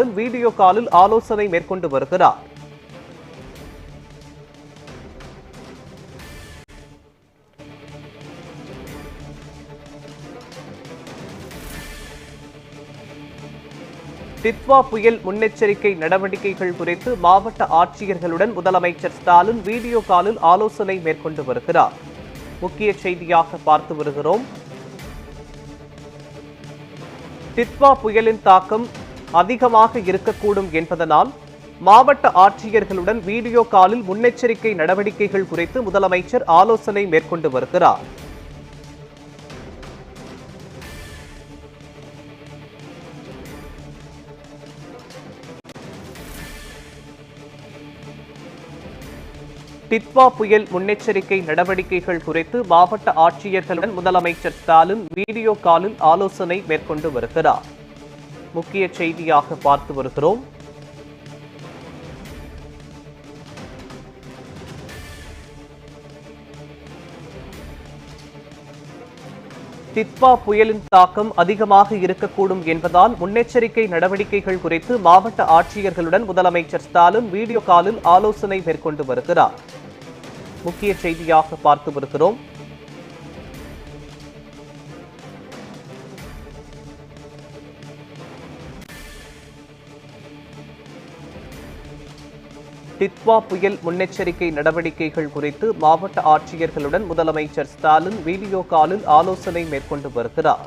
Stalin video காலில் ஆலோசனை மேற்கொண்டு வருகிறார். டிட்வா புயல் முன்னெச்சரிக்கை நடவடிக்கைகள் குறித்து மாவட்ட ஆட்சியர்களுடன் முதலமைச்சர் ஸ்டாலின் வீடியோ காலில் ஆலோசனை மேற்கொண்டு வருகிறார். முக்கிய செய்தியாக பார்த்து வருகிறோம். டிட்வா புயலின் தாக்கம் அதிகமாக இருக்கக்கூடும் என்பதனால் மாவட்ட ஆட்சியர்களுடன் வீடியோ காலில் முன்னெச்சரிக்கை நடவடிக்கைகள் குறித்து முதலமைச்சர் ஆலோசனை மேற்கொண்டு வருகிறார். டிட்வா புயல் முன்னெச்சரிக்கை நடவடிக்கைகள் குறித்து மாவட்ட ஆட்சியர்களுடன் முதலமைச்சர் ஸ்டாலின் வீடியோ காலில் ஆலோசனை மேற்கொண்டு வருகிறார். முக்கிய செய்தியாக பார்த்து வருகிறோம். டிட்வா புயலின் தாக்கம் அதிகமாக இருக்கக்கூடும் என்பதால் முன்னெச்சரிக்கை நடவடிக்கைகள் குறித்து மாவட்ட ஆட்சியர்களுடன் முதலமைச்சர் ஸ்டாலின் வீடியோ காலில் ஆலோசனை மேற்கொண்டு வருகிறார். முக்கிய செய்தியாக பார்த்து வருகிறோம். டிட்வா புயல் முன்னெச்சரிக்கை நடவடிக்கைகள் குறித்து மாவட்ட ஆட்சியர்களுடன் முதலமைச்சர் ஸ்டாலின் வீடியோ காலில் ஆலோசனை மேற்கொண்டு வருகிறார்.